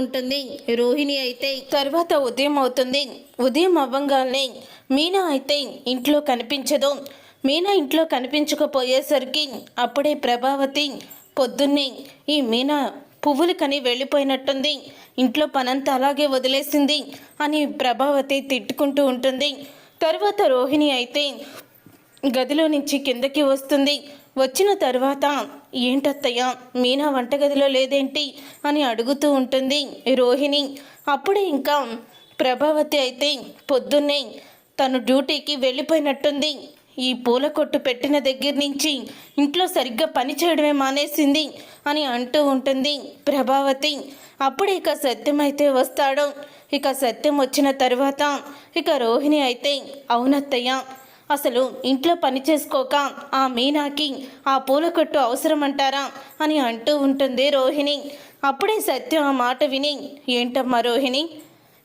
ఉంటుంది. రోహిణి అయితే తర్వాత ఉదయం అవుతుంది. ఉదయం అవ్వంగానే మీనా అయితే ఇంట్లో కనిపించదు. మీనా ఇంట్లో కనిపించకపోయేసరికి అప్పుడే ప్రభావతి పొద్దున్నే ఈ మీనా పువ్వులు కని వెళ్ళిపోయినట్టుంది. ఇంట్లో పనంతా అలాగే వదిలేసింది అని ప్రభావతి తిట్టుకుంటూ ఉంటుంది. తర్వాత రోహిణి అయితే గదిలో నుంచి కిందకి వస్తుంది. వచ్చిన తర్వాత ఏంటత్తయ్య మీనా వంటగదిలో లేదేంటి? అని అడుగుతూ ఉంటుంది రోహిణి. అప్పుడే ఇంకా ప్రభావతి అయితే పొద్దున్నే తను డ్యూటీకి వెళ్ళిపోయినట్టుంది. ఈ పూల కొట్టు పెట్టిన దగ్గర నుంచి ఇంట్లో సరిగ్గా పని చేయడమే మానేసింది అని అంటూ ఉంటుంది ప్రభావతి. అప్పుడు ఇక సత్యం అయితే వస్తాడు. ఇక సత్యం వచ్చిన తర్వాత ఇక రోహిణి అయితే అవునత్తయ్య అసలు ఇంట్లో పని చేసుకోక ఆ మీనాకి ఆ పూల కొట్టు అవసరమంటారా అని అంటూ ఉంటుంది రోహిణి. అప్పుడే సత్యం ఆ మాట విని ఏంటమ్మా రోహిణి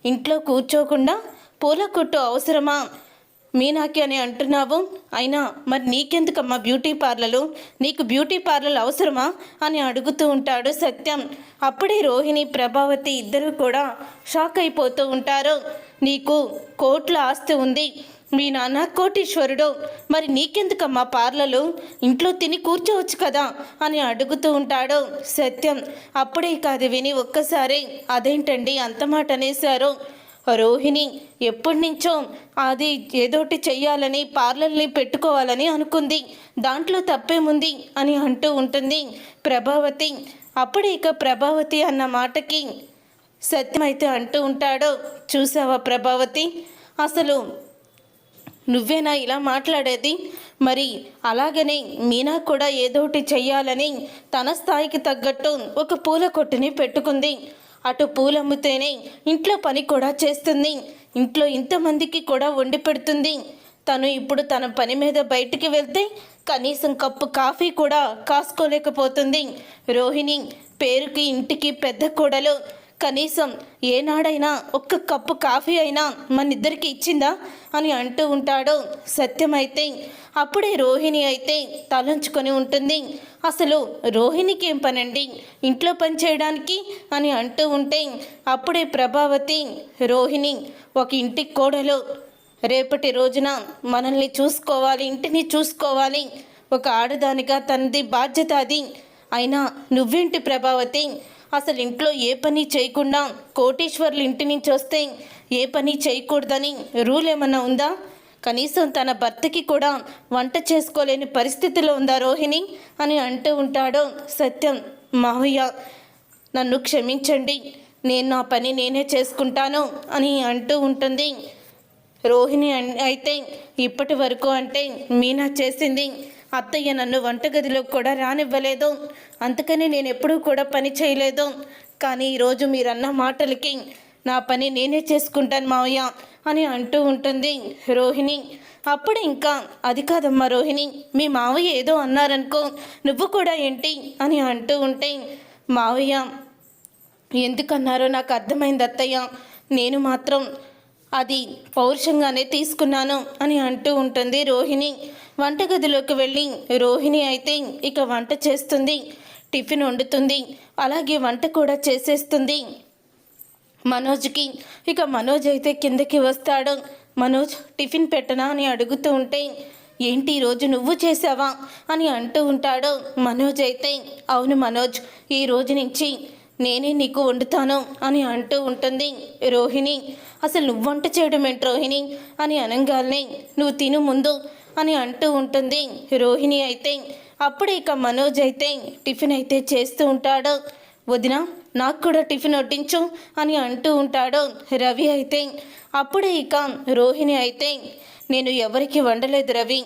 ఇంట్లో కూర్చోకుండా పూల కొట్టు అవసరమా? మీనాకి అని అంటున్నావు? అయినా మరి నీకెందుకమ్మా బ్యూటీ పార్లర్లు నీకు బ్యూటీ పార్లర్ అవసరమా? అని అడుగుతూ ఉంటాడు సత్యం. అప్పుడే రోహిణి ప్రభావతి ఇద్దరు కూడా షాక్ అయిపోతూ ఉంటారు. నీకు కోట్ల ఆస్తి ఉంది. మీ నాన్న కోటీశ్వరుడు. మరి నీకెందుకమ్మా పార్లలు? ఇంట్లో తిని కూర్చోవచ్చు కదా అని అడుగుతూ ఉంటాడు. సత్యం అప్పుడే కాదు విని ఒక్కసారి అదేంటండి అంత మాట అనేశారు. రోహిణి ఎప్పటి నుంచో అది ఏదోటి చెయ్యాలని పార్లర్ని పెట్టుకోవాలని అనుకుంది. దాంట్లో తప్పేముంది అని అంటూ ఉంటుంది ప్రభావతి. అప్పుడే ఇక ప్రభావతి అన్న మాటకి సత్యం అయితే అంటూ ఉంటాడు. చూసావా ప్రభావతి? అసలు నువ్వేనా ఇలా మాట్లాడేది? మరి అలాగనే మీనా కూడా ఏదోటి చెయ్యాలని తన స్థాయికి తగ్గట్టు ఒక పూల కొట్టుని పెట్టుకుంది. అటు పూలమ్మితేనే ఇంట్లో పని కూడా చేస్తుంది. ఇంట్లో ఇంతమందికి కూడా వండి పెడుతుంది. తను ఇప్పుడు తన పని మీద బయటికి వెళ్తే కనీసం కప్పు కాఫీ కూడా కాసుకోలేకపోతుంది. రోహిణి పేరుకి ఇంటికి పెద్ద కూడలు. కనీసం ఏనాడైనా ఒక్క కప్పు కాఫీ అయినా మనిద్దరికి ఇచ్చిందా అని అంటూ ఉంటాడు. సత్యమైతే అప్పుడే రోహిణి అయితే తలంచుకొని ఉంటుంది. అసలు రోహిణికి ఏం పనండి? ఇంట్లో పని చేయడానికి? అని అంటూ ఉంటే అప్పుడే ప్రభావతి రోహిణి ఒక ఇంటి కోడలు. రేపటి రోజున మనల్ని చూసుకోవాలి ఇంటిని చూసుకోవాలి. ఒక ఆడదానిగా తనది బాధ్యత అది. అయినా నువ్వేంటి ప్రభావతి? అసలు ఇంట్లో ఏ పని చేయకుండా కోటీశ్వర్లు ఇంటి నుంచి వస్తే ఏ పని చేయకూడదని రూల్ ఏమన్నా ఉందా? కనీసం తన భర్తకి కూడా వంట చేసుకోలేని పరిస్థితిలో ఉందా రోహిణి? అని అంటూ ఉంటాడు సత్యం. మావయ్య నన్ను క్షమించండి. నేను నా పని నేనే చేసుకుంటాను అని అంటూ ఉంటుంది. రోహిణి అయితే ఇప్పటి వరకు అంటే మీనా చేసింది అత్తయ్య నన్ను వంటగదిలో కూడా రానివ్వలేదు. అందుకని నేను ఎప్పుడూ కూడా పని చేయలేదు. కానీ ఈరోజు మీరన్న మాటలకి నా పని నేనే చేసుకుంటాను మావయ్య అని అంటూ ఉంటుంది రోహిణి. అప్పుడు ఇంకా అది కాదమ్మా రోహిణి మీ మావయ్య ఏదో అన్నారనుకో నువ్వు కూడా ఏంటి అని అంటూ ఉంటే మావయ్య ఎందుకన్నారో నాకు అర్థమైంది అత్తయ్య. నేను మాత్రం అది పౌరుషంగానే తీసుకున్నాను అని అంటూ ఉంటుంది రోహిణి. వంటగదిలోకి వెళ్ళి రోహిణి అయితే ఇక వంట చేస్తుంది టిఫిన్ వండుతుంది అలాగే వంట కూడా చేసేస్తుంది. మనోజ్కి ఇక మనోజ్ అయితే కిందకి వస్తాడు. మనోజ్ టిఫిన్ పెట్టనా? అని అడుగుతూ ఉంటే ఏంటి ఈ రోజు నువ్వు చేసావా? అని అంటూ ఉంటాడు మనోజ్ అయితే. అవును మనోజ్ ఈ రోజు నుంచి నేనే నీకు వండుతాను అని అంటూ ఉంటుంది రోహిణి. అసలు నువ్వు వంట చేయడం ఏంటి రోహిణి? అని అనగానే నువ్వు తిను ముందు అని అంటూ ఉంటుంది. రోహిణి అయితే అప్పుడు ఇక మనోజ్ అయితే టిఫిన్ అయితే చేస్తూ ఉంటాడు. వదిన నాకు కూడా టిఫిన్ వడ్డించు అని అంటూ ఉంటాడు. రవి అయితే అప్పుడే ఇక రోహిణి అయితే నేను ఎవరికి వండలేదు రవి.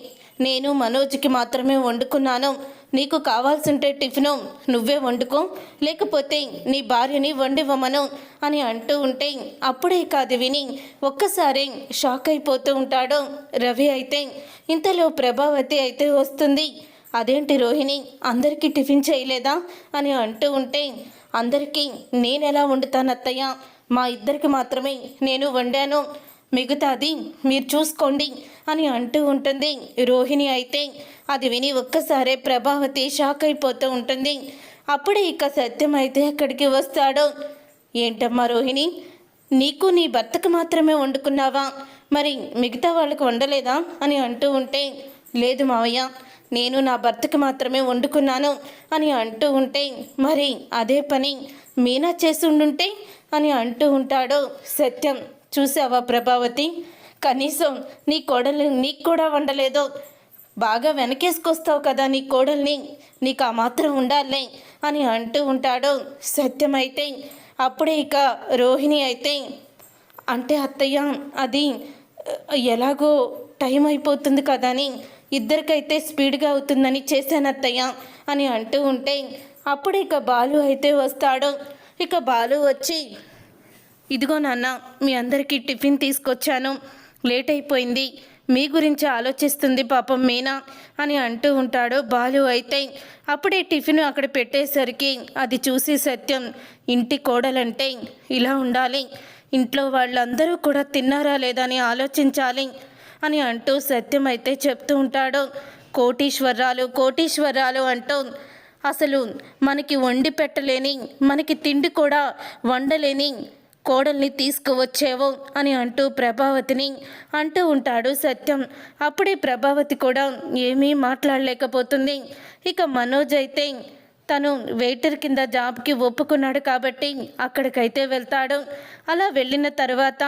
నేను మనోజ్కి మాత్రమే వండుకున్నాను. నీకు కావాల్సింటే టిఫిను నువ్వే వండుకో లేకపోతే నీ భార్యని వండివ్వమను అని అంటూ ఉంటే అప్పుడే కాదు విని ఒక్కసారి షాక్ అయిపోతూ ఉంటాడు రవి అయితే. ఇంతలో ప్రభావతి అయితే వస్తుంది. అదేంటి రోహిణి అందరికీ టిఫిన్ చేయలేదా? అని అంటూ ఉంటే అందరికీ నేనెలా వండుతాను అత్తయ్య మా ఇద్దరికి మాత్రమే నేను వండాను. మిగతాది మీరు చూసుకోండి అని అంటూ ఉంటుంది. రోహిణి అయితే అది విని ఒక్కసారే ప్రభావతి షాక్ అయిపోతూ ఉంటుంది. అప్పుడే ఇక సత్యం అయితే అక్కడికి వస్తాడు. ఏంటమ్మా రోహిణి నీకు నీ భర్తకు మాత్రమే వండుకున్నావా? మరి మిగతా వాళ్ళకు వండలేదా? అని అంటూ ఉంటే లేదు మావయ్య నేను నా భర్తకు మాత్రమే వండుకున్నాను అని అంటూ ఉంటే మరి అదే పని మీనా చేసి ఉండుంటే? అని అంటూ ఉంటాడు సత్యం. చూసావా ప్రభావతి? కనీసం నీ కోడలు నీకు కూడా వండలేదో. బాగా వెనకేసుకొస్తావు కదా నీ కోడల్ని. నీకు ఆ మాత్రం ఉండాలే అని అంటూ ఉంటాడు. సత్యమైతే అప్పుడే ఇక రోహిణి అయితే అంటే అత్తయ్య అది ఎలాగో టైం అయిపోతుంది కదా అని ఇద్దరికైతే స్పీడ్గా అవుతుందని చేశాను అత్తయ్య అని అంటూ ఉంటే అప్పుడు ఇక బాలు అయితే వస్తాడు. ఇక బాలు వచ్చి ఇదిగో నాన్న మీ అందరికీ టిఫిన్ తీసుకొచ్చాను. లేట్ అయిపోయింది. మీ గురించి ఆలోచిస్తుంది పాపం మీనా అని అంటూ ఉంటాడు బాలు అయితే. అప్పుడే టిఫిన్ అక్కడ పెట్టేసరికి అది చూసి సత్యం ఇంటి కోడలంటే ఇలా ఉండాలి. ఇంట్లో వాళ్ళందరూ కూడా తిన్నారా లేదా అని ఆలోచించాలి అని అంటూ సత్యం అయితే చెప్తూ ఉంటాడు. కోటీశ్వరాలు కోటీశ్వరాలు అంటూ అసలు మనకి వండి పెట్టలేని మనకి తిండి కూడా వండలేని కోడల్ని తీసుకువచ్చేవో అని అంటూ ప్రభావతిని అంటూ ఉంటాడు సత్యం. అప్పుడే ప్రభావతి కూడా ఏమీ మాట్లాడలేకపోతుంది. ఇక మనోజ్ అయితే తను వెయిటర్ కింద జాబ్కి ఒప్పుకున్నాడు కాబట్టి అక్కడికైతే వెళ్తాడు. అలా వెళ్ళిన తర్వాత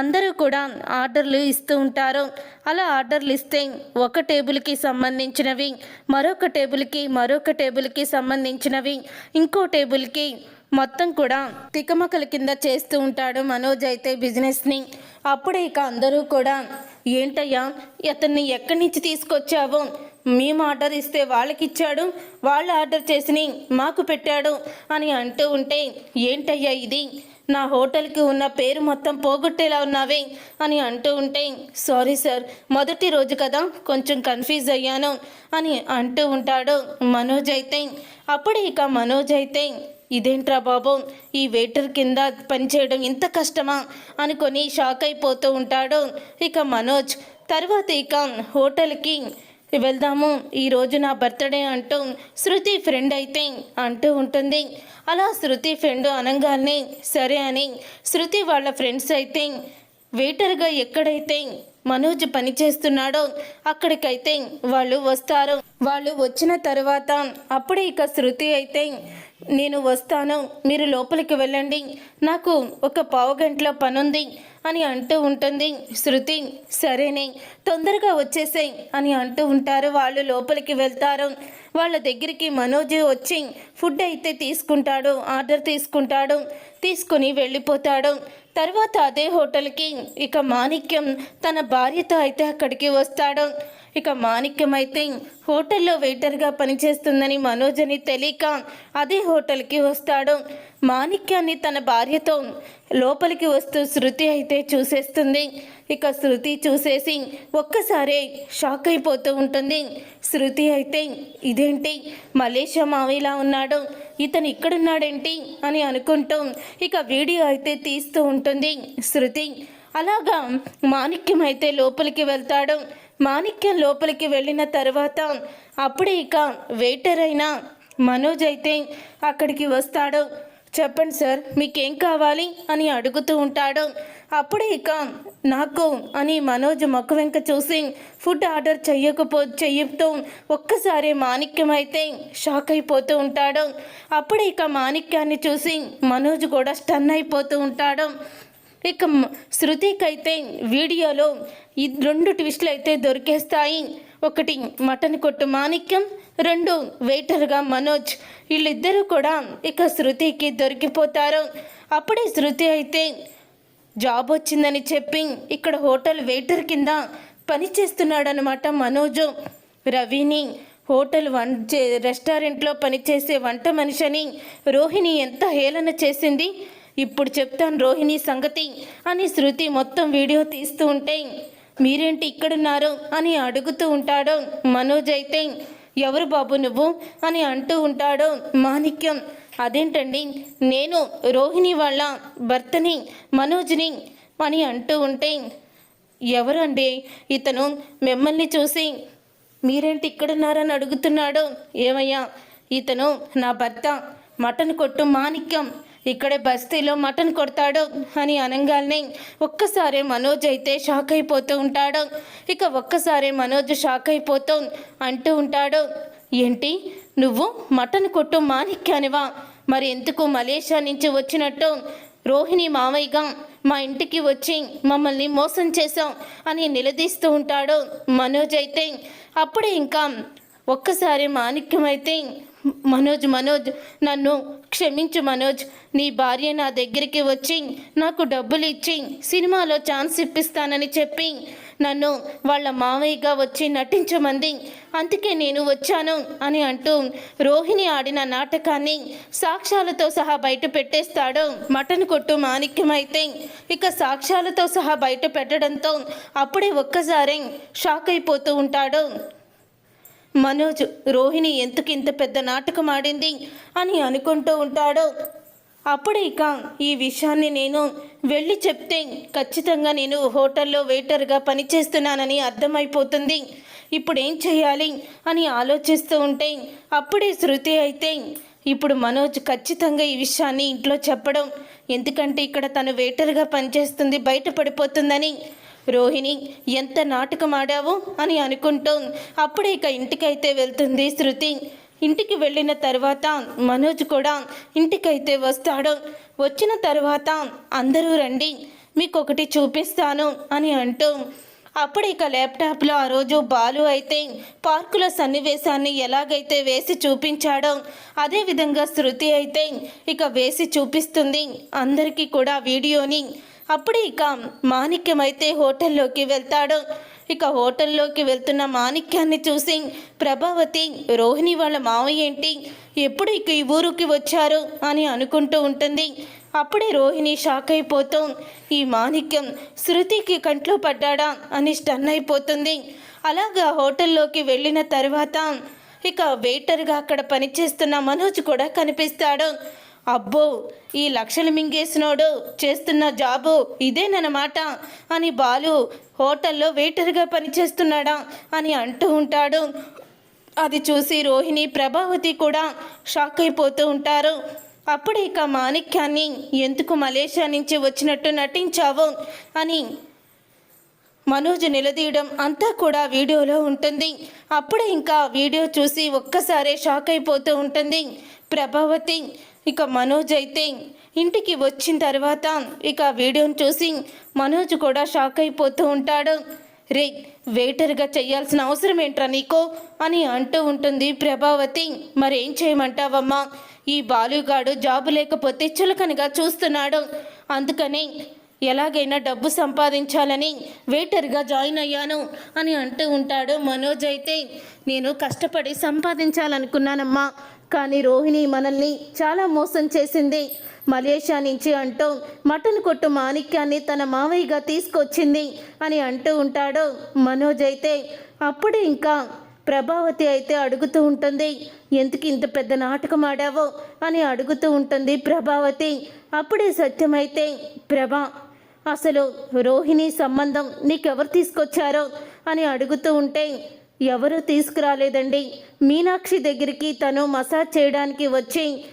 అందరూ కూడా ఆర్డర్లు ఇస్తూ ఉంటారు. అలా ఆర్డర్లు ఇస్తే ఒక టేబుల్కి సంబంధించినవి మరొక టేబుల్కి మరొక టేబుల్కి సంబంధించినవి ఇంకో టేబుల్కి మొత్తం కూడా తికమకల కింద చేస్తూ ఉంటాడు మనోజ్ అయితే బిజినెస్ని. అప్పుడే ఇక అందరూ కూడా ఏంటయ్యా అతన్ని ఎక్కడి నుంచి తీసుకొచ్చావు? మేము ఆర్డర్ ఇస్తే వాళ్ళకి ఇచ్చాడు వాళ్ళు ఆర్డర్ చేసిని మాకు పెట్టాడు అని అంటూ ఉంటే ఏంటయ్యా ఇది? నా హోటల్కి ఉన్న పేరు మొత్తం పోగొట్టేలా ఉన్నావే అని అంటూ ఉంటే సారీ సార్ మొదటి రోజు కదా కొంచెం కన్ఫ్యూజ్ అయ్యాను అని అంటూ ఉంటాడు మనోజ్ అయితే. అప్పుడు ఇక మనోజ్ అయితే ఇదేంట్రా బాబు ఈ వెయిటర్ కింద పనిచేయడం ఇంత కష్టమా? అనుకొని షాక్ అయిపోతూ ఉంటాడు. ఇక మనోజ్ తర్వాత ఇక హోటల్కి వెళ్దాము ఈరోజు నా బర్త్డే అంటూ శృతి ఫ్రెండ్ అయితే అంటూ ఉంటుంది. అలా శృతి ఫ్రెండ్ అనగానే సరే అని శృతి వాళ్ళ ఫ్రెండ్స్ అయితే వెయిటర్గా ఎక్కడైతే మనోజ్ పని చేస్తున్నాడో. అక్కడికైతే వాళ్ళు వస్తారు. వాళ్ళు వచ్చిన తర్వాత అప్పుడే ఇక శృతి అయితే నేను వస్తాను. మీరు లోపలికి వెళ్ళండి. నాకు ఒక పావు గంటలో పనుంది అని అంటూ ఉంటుంది. శృతి సరేనే. తొందరగా వచ్చేసేయ్ అని అంటూ ఉంటారు. వాళ్ళు లోపలికి వెళ్తారు. వాళ్ళ దగ్గరికి మనోజ్ వచ్చి ఫుడ్ అయితే తీసుకుంటాడు. ఆర్డర్ తీసుకుంటాడు. తీసుకుని వెళ్ళిపోతాడు. తర్వాత అదే హోటల్కి ఇక మాణిక్యం తన భార్యతో అయితే అక్కడికి వస్తాడు. ఇక మాణిక్యం అయితే హోటల్లో వెయిటర్గా పనిచేస్తుందని మనోజ్ అని తెలియక అదే హోటల్కి వస్తాడు. మాణిక్యాన్ని తన భార్యతో లోపలికి వస్తూ శృతి అయితే చూసేస్తుంది. ఇక శృతి చూసేసి ఒక్కసారే షాక్ అయిపోతూ ఉంటుంది. శృతి అయితే ఇదేంటి? మలేషియా మావిలా ఉన్నాడు. ఇతను ఇక్కడున్నాడేంటి? అని అనుకుంటూ ఇక వీడియో అయితే తీస్తూ ఉంటుంది. శృతి అలాగా మాణిక్యం అయితే లోపలికి వెళ్తాడు. మాణిక్యం లోపలికి వెళ్ళిన తర్వాత అప్పుడే ఇక వెయిటర్ అయిన మనోజ్ అయితే అక్కడికి వస్తాడు. చెప్పండి సార్ మీకేం కావాలి అని అడుగుతూ ఉంటాడు. అప్పుడే ఇక నాకు అని మనోజ్ మొక్క వెంక చూసి ఫుడ్ ఆర్డర్ చెయ్యకపో చెయ్యతో ఒక్కసారి మాణిక్యం అయితే షాక్ అయిపోతూ ఉంటాడు. అప్పుడే ఇక మాణిక్యాన్ని చూసి మనోజ్ కూడా స్టన్ అయిపోతూ ఉంటాడు. ఇక శృతికైతే వీడియోలో ఈ రెండు ట్విస్టులు అయితే దొరికేస్తాయి. ఒకటి మటన్ కొట్టు మాణిక్యం. రెండు వెయిటర్గా మనోజ్. వీళ్ళిద్దరూ కూడా ఇక శృతికి దొరికిపోతారు. అప్పుడే శృతి అయితే జాబ్ వచ్చిందని చెప్పి ఇక్కడ హోటల్ వెయిటర్ కింద పని చేస్తున్నాడనమాట మనోజు. రవిని హోటల్ వన్ చే రెస్టారెంట్లో పనిచేసే వంట మనిషిని రోహిణి ఎంత హేళన చేసింది. ఇప్పుడు చెప్తాను రోహిణి సంగతి అని శృతి మొత్తం వీడియో తీస్తూ ఉంటే మీరేంటి ఇక్కడున్నారు? అని అడుగుతూ ఉంటాడు మనోజ్ అయితే ఎవరు బాబు నువ్వు? అని అంటూ ఉంటాడు మాణిక్యం. అదేంటండి? నేను రోహిణి వాళ్ళ భర్తని మనోజ్ని అని అంటూ ఉంటే ఎవరండి ఇతను? మిమ్మల్ని చూసి మీరేంటి ఇక్కడున్నారని అడుగుతున్నాడు. ఏమయ్యా? ఇతను నా భర్త. మటన్ కొట్టు మాణిక్యం. ఇక్కడే బస్తీలో మటన్ కొడతాడు అని అనగానే ఒక్కసారి మనోజ్ అయితే షాక్ అయిపోతూ ఉంటాడు. ఇక ఒక్కసారి మనోజ్ షాక్ అయిపోతూ అంటూ ఉంటాడు ఏంటి? నువ్వు మటన్ కొట్టు మాణిక్యానివా? మరి ఎందుకు మలేషియా నుంచి వచ్చినట్టు? రోహిణి మావయ్యగా మా ఇంటికి వచ్చి మమ్మల్ని మోసం చేశాం అని నిలదీస్తూ ఉంటాడు మనోజ్ అయితే. అప్పుడే ఇంకా ఒక్కసారి మాణిక్యం అయితే మనోజ్ మనోజ్ నన్ను క్షమించు మనోజ్. నీ భార్య నా దగ్గరికి వచ్చి నాకు డబ్బులు ఇచ్చి సినిమాలో ఛాన్స్ ఇప్పిస్తానని చెప్పి నన్ను వాళ్ళ మావయ్యగా వచ్చి నటించమంది. అందుకే నేను వచ్చాను అని అంటూ రోహిణి ఆడిన నాటకాన్ని సాక్ష్యాలతో సహా బయట పెట్టేస్తాడు. మటన్ కొట్టు మాణిక్యమైతే ఇక సాక్ష్యాలతో సహా బయట పెట్టడంతో అప్పుడే ఒక్కసారి షాక్ అయిపోతూ ఉంటాడు. మనోజ్ రోహిణి ఎందుకు ఇంత పెద్ద నాటకం ఆడింది అని అనుకుంటూ ఉంటాడో. అప్పుడే ఇక ఈ విషయాన్ని నేను వెళ్ళి చెప్తే ఖచ్చితంగా నేను హోటల్లో వెయిటర్గా పనిచేస్తున్నానని అర్థమైపోతుంది. ఇప్పుడు ఏం చేయాలి అని ఆలోచిస్తూ ఉంటే అప్పుడే శృతి అయితే ఇప్పుడు మనోజ్ ఖచ్చితంగా ఈ విషయాన్ని ఇంట్లో చెప్పడం ఎందుకంటే ఇక్కడ తను వెయిటర్గా పనిచేస్తుంది బయటపడిపోతుందని రోహిణి ఎంత నాటకం ఆడావు అని అనుకుంటూ అప్పుడే ఇక ఇంటికైతే వెళ్తుంది శృతి. ఇంటికి వెళ్ళిన తర్వాత మనోజ్ కూడా ఇంటికైతే వస్తాడు. వచ్చిన తర్వాత అందరూ రండి మీకు ఒకటి చూపిస్తాను అని అంటూ అప్పుడు ఇక ల్యాప్టాప్లో ఆ రోజు బాలు అయితే పార్కుల సన్నివేశాన్ని ఎలాగైతే వేసి చూపించాడో అదేవిధంగా శృతి అయితే ఇక వేసి చూపిస్తుంది. అందరికీ కూడా వీడియోని అప్పుడే ఇక మాణిక్యం అయితే హోటల్లోకి వెళ్తాడు. ఇక హోటల్లోకి వెళ్తున్న మాణిక్యాన్ని చూసి ప్రభావతి రోహిణి వాళ్ళ మావయ్య ఏంటి? ఎప్పుడు ఇక ఈ ఊరికి వచ్చారు అని అనుకుంటూ ఉంటుంది. అప్పుడే రోహిణి షాక్ అయిపోతూ ఈ మాణిక్యం శృతికి కంట్లో పడ్డాడా అని స్టన్ అయిపోతుంది. అలాగా హోటల్లోకి వెళ్ళిన తర్వాత ఇక వెయిటర్గా అక్కడ పనిచేస్తున్న మనోజ్ కూడా కనిపిస్తాడు. అబ్బో ఈ లక్షలు మింగేసినోడు చేస్తున్న జాబు ఇదేనమాట అని బాలు హోటల్లో వెయిటర్గా పనిచేస్తున్నాడా అని అంటూ ఉంటాడు. అది చూసి రోహిణి ప్రభావతి కూడా షాక్ అయిపోతూ ఉంటారు. అప్పుడు ఇక మాణిక్యాన్ని ఎందుకు మలేషియా నుంచి వచ్చినట్టు నటించావు? అని మనోజ్ నిలదీయడం అంతా కూడా వీడియోలో ఉంటుంది. అప్పుడే ఇంకా వీడియో చూసి ఒక్కసారే షాక్ అయిపోతూ ఉంటుంది. ప్రభావతి ఇక మనోజ్ అయితే ఇంటికి వచ్చిన తర్వాత ఇక వీడియోని చూసి మనోజ్ కూడా షాక్ అయిపోతూ ఉంటాడు. రే వెయిటర్గా చేయాల్సిన అవసరం ఏంట్రా నీకో? అని అంటూ ఉంటుంది ప్రభావతి. మరేం చేయమంటావమ్మా? ఈ బాలుగాడు జాబు లేకపోతే చులకనగా చూస్తున్నాడు. అందుకని ఎలాగైనా డబ్బు సంపాదించాలని వెయిటర్గా జాయిన్ అయ్యాను అని అంటూ ఉంటాడు మనోజ్ అయితే. నేను కష్టపడి సంపాదించాలనుకున్నానమ్మా. కానీ రోహిణి మనల్ని చాలా మోసం చేసింది. మలేషియా నుంచి అంటూ మటన్ కొట్టు మాణిక్యాన్ని తన మావయ్యగా తీసుకొచ్చింది అని అంటూ ఉంటాడు మనోజ్ అయితే. అప్పుడే ఇంకా ప్రభావతి అయితే అడుగుతూ ఉంటుంది ఎందుకు ఇంత పెద్ద నాటకం ఆడావో? అని అడుగుతూ ఉంటుంది ప్రభావతి. అప్పుడే సత్యమైతే ప్రభా అసలు రోహిణి సంబంధం నీకెవరు తీసుకొచ్చారో? అని అడుగుతూ ఉంటే ఎవరు తీసుకురాలేదండి? మీనాక్షి దగ్గరికి తను మసాజ్ చేయడానికి వచ్చి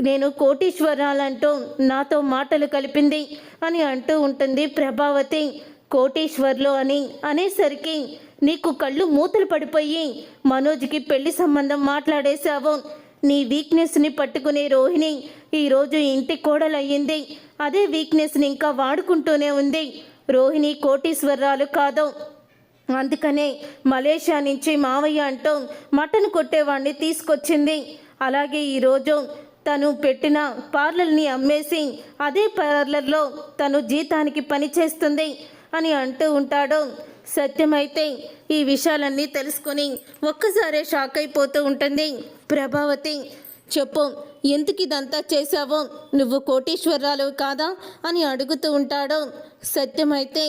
నేను కోటీశ్వరాలంటూ నాతో మాటలు కలిపింది అని అంటూ ఉంటుంది ప్రభావతి. కోటీశ్వర్లు అని అనేసరికి నీకు కళ్ళు మూతలు పడిపోయి మనోజ్కి పెళ్ళి సంబంధం మాట్లాడేశావు. నీ వీక్నెస్ని పట్టుకునే రోహిణి ఈరోజు ఇంటి కోడలయ్యింది. అదే వీక్నెస్ని ఇంకా వాడుకుంటూనే ఉంది. రోహిణి కోటీశ్వరాలు కాదు. అందుకనే మలేషియా నుంచి మావయ్య అంటూ మటన్ కొట్టేవాడిని తీసుకొచ్చింది. అలాగే ఈరోజు తను పెట్టిన పార్లర్ని అమ్మేసి అదే పార్లర్లో తను జీతానికి పని చేస్తుంది అని అంటూ ఉంటాడు. సత్యమైతే ఈ విషయాలన్నీ తెలుసుకొని ఒక్కసారే షాక్ అయిపోతూ ఉంటుంది. ప్రభావతి చెప్పు ఎందుకు ఇదంతా చేశావో? నువ్వు కోటీశ్వరాలు కాదా? అని అడుగుతూ ఉంటాడు. సత్యమైతే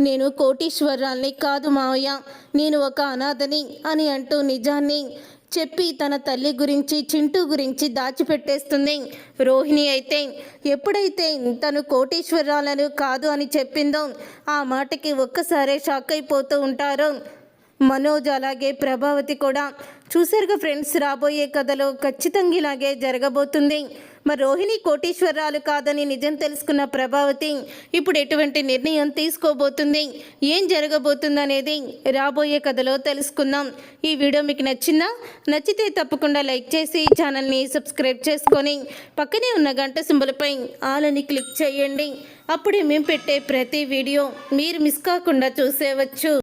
నేను కోటీశ్వరాల్ని కాదు మావయ్య. నేను ఒక అనాథని అని అంటూ నిజాన్ని చెప్పి తన తల్లి గురించి చింటూ గురించి దాచిపెట్టేస్తుంది. రోహిణి అయితే ఎప్పుడైతే తను కోటీశ్వరాలను కాదు అని చెప్పిందో ఆ మాటకి ఒక్కసారే షాక్ అయిపోతూ ఉంటారు. మనోజ్ అలాగే ప్రభావతి కూడా చూసారుగా ఫ్రెండ్స్ రాబోయే కథలో ఖచ్చితంగా ఇలాగే జరగబోతుంది. మరి రోహిణి కోటీశ్వరాలు కాదని నిజం తెలుసుకున్న ప్రభావతి ఇప్పుడు ఎటువంటి నిర్ణయం తీసుకోబోతుంది? ఏం జరగబోతుంది అనేది రాబోయే కథలో తెలుసుకుందాం. ఈ వీడియో మీకు నచ్చిందా? నచ్చితే తప్పకుండా లైక్ చేసి ఛానల్ని సబ్స్క్రైబ్ చేసుకొని పక్కనే ఉన్న గంట సింబలపై ఆలని క్లిక్ చేయండి. అప్పుడే మేము పెట్టే ప్రతి వీడియో మీరు మిస్ కాకుండా చూసేవచ్చు.